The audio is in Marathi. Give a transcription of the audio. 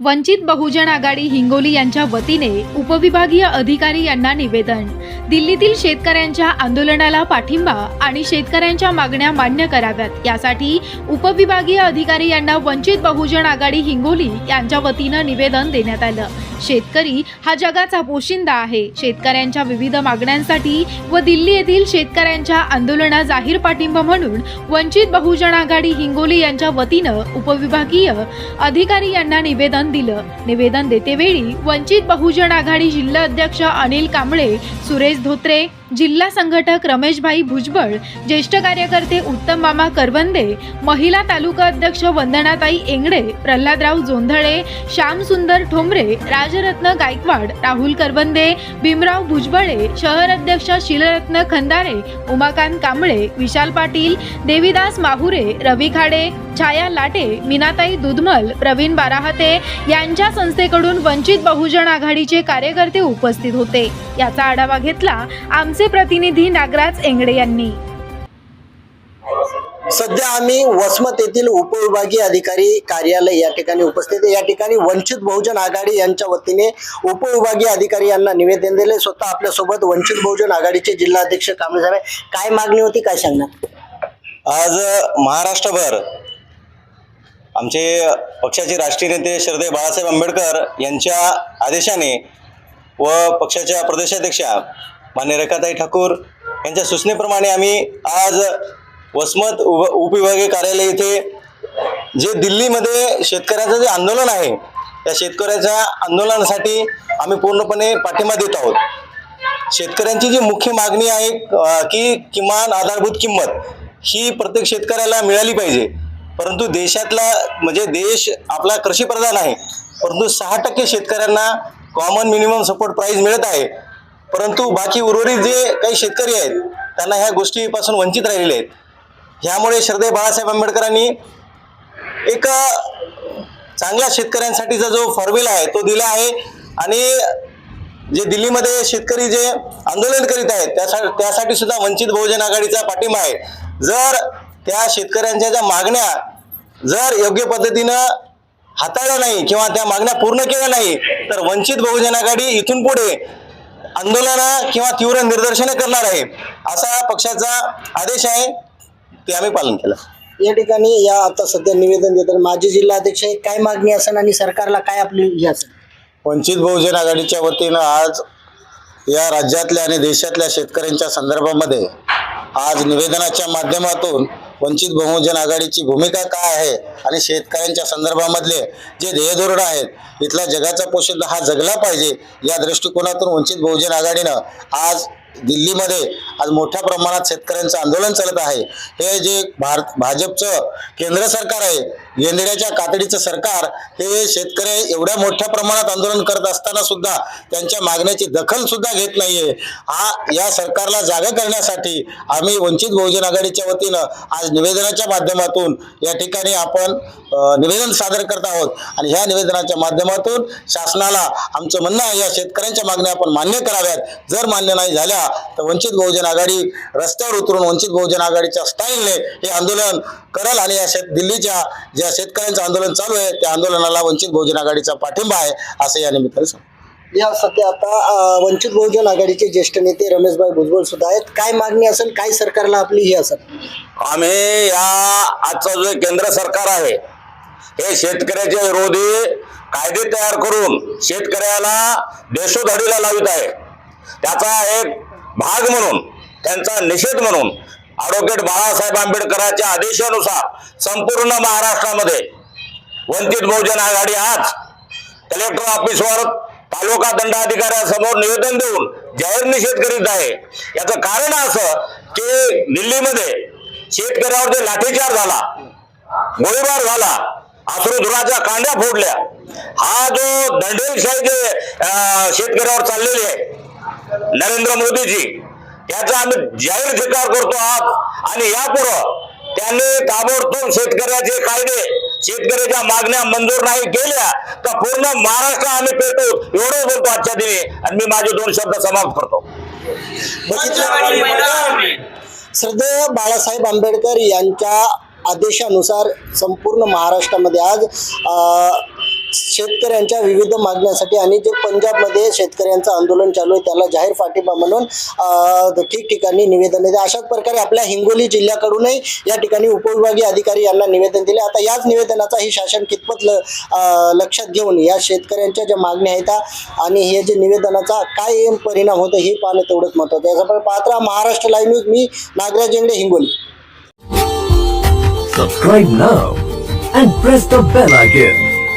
वंचित बहुजन आघाडी हिंगोली यांच्या वतीने उपविभागीय अधिकारी यांना निवेदन. दिल्लीतील शेतकऱ्यांच्या आंदोलनाला पाठिंबा आणि शेतकऱ्यांच्या मागण्या मान्य कराव्यात. यासाठी उपविभागीय अधिकारी यांना वंचित बहुजन आघाडी हिंगोली यांच्या वतीनं निवेदन देण्यात आलं. शेतकरी हा जगाचा पोशिंदा आहे. शेतकऱ्यांच्या विविध मागण्यांसाठी व दिल्ली येथील शेतकऱ्यांच्या आंदोलना जाहीर पाठिंबा म्हणून वंचित बहुजन आघाडी हिंगोली यांच्या वतीनं उपविभागीय अधिकारी यांना निवेदन दिलं. निवेदन देतेवेळी वंचित बहुजन आघाडी जिल्हा अध्यक्ष अनिल कांबळे सुरेश धोत्रे जिल्हा संघटक रमेशभाई भुजबळ ज्येष्ठ कार्यकर्ते उत्तम मामा करवंदे महिला तालुका अध्यक्ष वंदनाताई एंगडे प्रल्हादराव जोंधळे श्यामसुंदर ठोंबरे राजरत्न गायकवाड राहुल करवंदे भीमराव भुजबळे शहर अध्यक्ष शिलरत्न खंदारे उमाकांत कांबळे विशाल पाटील देवीदास माहुरे रवी खाडे छाया लाटे मीनाताई दुधमल प्रवीण बाराहते यांच्या संस्थेकडून वंचित बहुजन आघाडीचे कार्यकर्ते उपस्थित होते. याचा आढावा घेतला आमचे प्रतिनिधी नागराज एंगडे यांनी. सध्या आम्ही वसमत येथील उपविभागीय अधिकारी कार्यालय या ठिकाणी उपस्थित आहे. या ठिकाणी वंचित बहुजन आघाडी यांच्या वतीने उपविभागीय अधिकारी यांना निवेदन दिले. स्वतः आपल्यासोबत वंचित बहुजन आघाडीचे जिल्हाध्यक्ष कांबळे साहेब. काय मागणी होती काय सांगणार? आज महाराष्ट्रभर आमचे पक्षाचे राष्ट्रीय नेते श्रद्धे बाळासाहेब आंबेडकर यांच्या आदेशाने व पक्षाच्या प्रदेशाध्यक्षा मान्य रेखाताई ठाकूर यांच्या सूचनेप्रमाणे आम्ही आज वसमत उप उपविभागीय कार्यालय येथे जे दिल्लीमध्ये शेतकऱ्याचं जे आंदोलन आहे त्या शेतकऱ्याच्या आंदोलनासाठी आम्ही पूर्णपणे पाठिंबा देत आहोत. शेतकऱ्यांची जी मुख्य मागणी आहे की किमान आधारभूत किंमत ही प्रत्येक शेतकऱ्याला मिळाली पाहिजे. परंतु देशातला म्हणजे देश आपला कृषीप्रधान आहे परंतु सहा टक्के शेतकऱ्यांना कॉमन मिनिमम सपोर्ट प्राईज मिळत आहे. परंतु बाकी उर्वरित जे काही शेतकरी आहेत त्यांना ह्या गोष्टीपासून वंचित राहिलेले आहेत. ह्यामुळे श्रद्धे बाळासाहेब आंबेडकरांनी एक चांगल्या शेतकऱ्यांसाठीचा जो फॉर्म्युला आहे तो दिला आहे. आणि जे दिल्लीमध्ये शेतकरी जे आंदोलन करीत आहेत त्यासाठी त्यासाठी सुद्धा वंचित बहुजन आघाडीचा पाठिंबा आहे. जर त्या शेतकऱ्यांच्या ज्या मागण्या जर योग्य पद्धतीनं हाताळल्या नाही किंवा त्या मागण्या पूर्ण केल्या नाही तर वंचित बहुजन आघाडी इथून पुढे आंदोलन किंवा तीव्र निदर्शने करणार आहे असा पक्षाचा आदेश आहे ते आम्ही पालन केलं या ठिकाणी या आता सध्या निवेदन देतात माजी जिल्हाध्यक्ष. काय मागणी असेल आणि सरकारला काय आपली हे असेल वंचित बहुजन आघाडीच्या वतीनं आज या राज्यातल्या आणि देशातल्या शेतकऱ्यांच्या संदर्भामध्ये आज निवेदनाच्या माध्यमातून वंचित बहुजन आघाडीची भूमिका काय आहे आणि शेतकऱ्यांच्या संदर्भामधले जे ध्येयधोरण आहेत इथला जगाचा पोषण हा जगला पाहिजे या दृष्टिकोनातून वंचित बहुजन आघाडीनं आज दिल्लीमध्ये आज मोठ्या प्रमाणात शेतकऱ्यांचं आंदोलन चालत आहे. हे जे भारत भाजपचं केंद्र सरकार आहे गेंदड्याच्या कातडीचं सरकार हे शेतकरी एवढ्या मोठ्या प्रमाणात आंदोलन करत असताना सुद्धा त्यांच्या मागण्याची दखल सुद्धा घेत नाहीये. हा या सरकारला जागा करण्यासाठी आम्ही वंचित बहुजन आघाडीच्या वतीनं आज निवेदनाच्या माध्यमातून या ठिकाणी आपण निवेदन सादर करत आहोत. आणि ह्या निवेदनाच्या माध्यमातून शासनाला आमचं म्हणणं आहे या शेतकऱ्यांच्या मागण्या आपण मान्य कराव्यात. जर मान्य नाही झाल्या तर वंचित बहुजन आघाडी रस्त्यावर उतरून वंचित बहुजन आघाडीच्या स्टाईलने हे आंदोलन करल आणि या शेत दिल्लीच्या ज्या शेतकऱ्यांचं आंदोलन चालू आहे. त्या आंदोलनाला वंचित बहुजन आघाडीचा पाठिंबा आहे असं या निमित्ताने सांगतो. या सध्या आता वंचित बहुजन आघाडीचे ज्येष्ठ नेते रमेशभाई भुजबळ सुद्धा आहेत. काय मागणी असेल काय सरकारला आपली ही असेल? आम्ही या आजचं जे केंद्र सरकार आहे हे शेतकऱ्याच्या विरोधी कायदे तयार करून शेतकऱ्याला देशोधडीला लावित आहे. त्याचा एक भाग म्हणून त्यांचा निषेध म्हणून ॲडव्होकेट बाळासाहेब आंबेडकरांच्या आदेशानुसार संपूर्ण महाराष्ट्रामध्ये वंचित बहुजन आघाडी आज कलेक्टर ऑफिसवर तालुका दंडाधिकाऱ्यांसमोर निवेदन देऊन जाहीर निषेध करीत आहे. याचं कारण असं की दिल्लीमध्ये शेतकऱ्यावर जे लाठीचार झाला गोळीबार झाला अश्रुधुराच्या कांड्या फोडल्या हा जो दंडेलशाही जे शेतकऱ्यावर चाललेली आहे नरेंद्र मोदीजी याचा आम्ही जाहीर स्वीकार करतो आहात. आणि यापुढं त्यांनी ताबडतोब शेतकऱ्याचे कायदे शेतकऱ्याच्या मागण्या मंजूर नाही केल्या तर पूर्ण महाराष्ट्र आम्ही पेटू एवढंच बोलतो आजच्या दिनी. आणि मी माझे दोन शब्द समाप्त करतो. श्रद्धेय बाळासाहेब आंबेडकर यांच्या आदेशानुसार संपूर्ण महाराष्ट्रामध्ये आज अ, शेतकऱ्यांच्या विविध मागण्यासाठी आणि जे पंजाबमध्ये शेतकऱ्यांचं आंदोलन चालू आहे त्याला जाहीर पाठिंबा म्हणून ठिकठिकाणी निवेदन दिले अशाच प्रकारे आपल्या हिंगोली जिल्ह्याकडूनही या ठिकाणी उपविभागीय अधिकारी यांना निवेदन दिले. आता याच निवेदनाचा ही शासन कितपत ल लक्षात घेऊन या शेतकऱ्यांच्या ज्या मागण्या आहेत आणि हे जे निवेदनाचा काय परिणाम होतो हे पाहणं तेवढंच महत्त्वाचं आहे. याच्यामुळे पाहत राहा Maharashtra live news. Me Nagraj Jengade Hingoli. Subscribe now and press the bell icon.